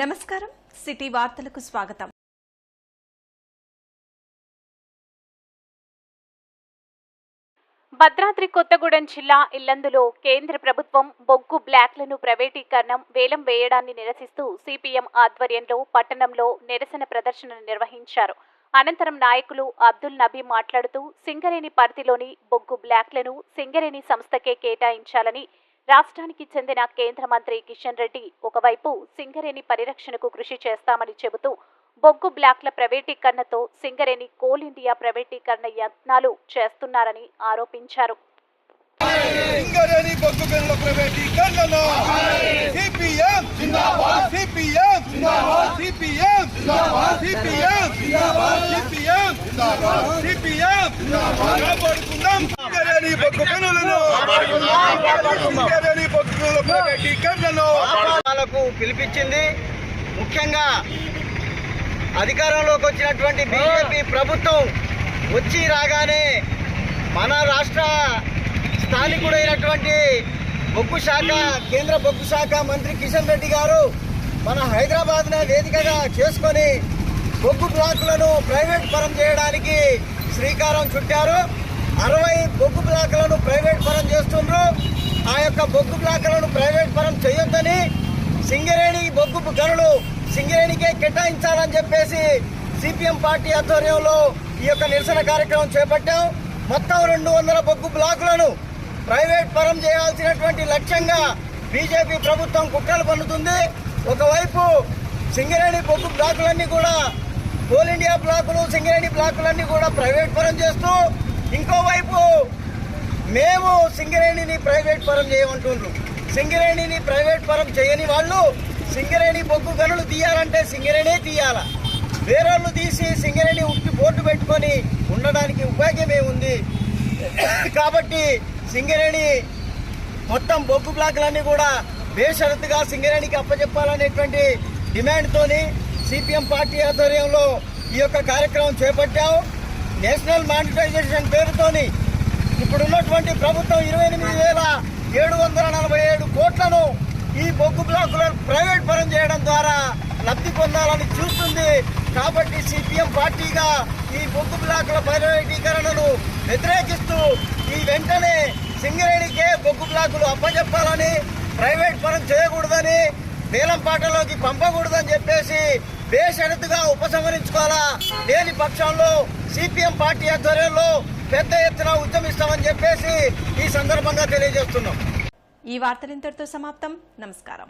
నమస్కారం. సిటీ వార్తలకు స్వాగతం. భద్రాద్రి కొత్తగూడెం జిల్లా ఇల్లందులో కేంద్ర ప్రభుత్వం బొగ్గు బ్లాక్లను ప్రైవేటీకరణం వేలం వేయడాన్ని నిరసిస్తూ సిపిఎం ఆధ్వర్యంలో పట్టణంలో నిరసన ప్రదర్శన నిర్వహించారు. అనంతరం నాయకులు అబ్దుల్ నబీ మాట్లాడుతూ సింగరేణి పరిధిలోని బొగ్గు బ్లాక్లను సింగరేణి సంస్థకే కేటాయించాలని రాష్ట్రానికి చెందిన కేంద్ర మంత్రి కిషన్ రెడ్డి ఒకవైపు సింగరేణి పరిరక్షణకు కృషి చేస్తామని చెబుతూ బొగ్గు బ్లాక్ల ప్రైవేటీకరణతో సింగరేణి కోల్ ఇండియా ప్రైవేటీకరణ యత్నాలు చేస్తున్నారని ఆరోపించారు. గనుల ప్రైవేటీకరణను వాళ్ళకు పిలిపించింది. ముఖ్యంగా అధికారంలోకి వచ్చినటువంటి బీజేపీ ప్రభుత్వం వచ్చి రాగానే మన రాష్ట్ర స్థానికుడైనటువంటి బొగ్గు శాఖ కేంద్ర బొగ్గు శాఖ మంత్రి కిషన్ రెడ్డి గారు మన హైదరాబాద్ను వేదికగా చేసుకొని బొగ్గు బ్లాకులను ప్రైవేట్ పరం చేయడానికి శ్రీకారం చుట్టారు. అరవై బొగ్గు బ్లాకులను ప్రైవేట్ పరం చేస్తుండ్రు. ఆ యొక్క బొగ్గు బ్లాకులను ప్రైవేట్ పరం చేయొద్దని సింగరేణి బొగ్గు గనులు సింగరేణికే కేటాయించాలని చెప్పేసి సిపిఎం పార్టీ ఆధ్వర్యంలో ఈ యొక్క నిరసన కార్యక్రమం చేపట్టాం. మొత్తం రెండు వందల బొగ్గు బ్లాకులను ప్రైవేట్ పరం చేయాల్సినటువంటి లక్ష్యంగా బీజేపీ ప్రభుత్వం కుట్రలు పన్నుతుంది. ఒకవైపు సింగరేణి బొగ్గు బ్లాకులన్నీ కూడా కోల్ ఇండియా బ్లాకులు సింగరేణి బ్లాకులన్నీ కూడా ప్రైవేట్ పరం చేస్తూ ఇంకోవైపు మేము సింగరేణిని ప్రైవేట్ పరం చేయమంటుండ్రు. సింగరేణిని ప్రైవేట్ పరం చేయని వాళ్ళు సింగరేణి బొగ్గు గనులు తీయాలంటే సింగరేణే తీయాల. వేరేళ్ళు తీసి సింగరేణి ఉట్టి బోర్డు పెట్టుకొని ఉండడానికి ఉపయోగమే ఉంది. కాబట్టి సింగరేణి మొత్తం బొగ్గు బ్లాకులన్నీ కూడా బేషరతుగా సింగరేణికి అప్పచెప్పాలనేటువంటి డిమాండ్తోని సిపిఎం పార్టీ ఆధ్వర్యంలో ఈ యొక్క కార్యక్రమం చేపట్టాం. నేషనల్ మానిటైజేషన్ పేరుతోని ఇప్పుడున్నటువంటి ప్రభుత్వం ఇరవై ఎనిమిది వేల ఏడు వందల నలభై ఏడు కోట్లను ఈ బొగ్గు బ్లాకులను ప్రైవేట్ పరం చేయడం ద్వారా లబ్ధి పొందాలని చూస్తుంది. కాబట్టి సిపిఎం పార్టీగా ఈ బొగ్గు బ్లాకుల ప్రైవేటీకరణను వ్యతిరేకిస్తూ ఈ వెంటనే సింగరేణికే బొగ్గు బ్లాకులు అప్పచెప్పాలని ప్రైవేట్ పరం చేయకూడదని వేలంపాటలోకి పంపకూడదని చెప్పేసి బేషరతుగా ఉపసంహరించుకోవాలా? లేని పక్షంలో సిపిఎం పార్టీ ఆధ్వర్యంలో పెద్ద ఎత్తున ఉద్యమిస్తామని చెప్పేసి ఈ సందర్భంగా తెలియజేస్తున్నాం. ఈ వార్తలు ఇంతటితో సమాప్తం. నమస్కారం.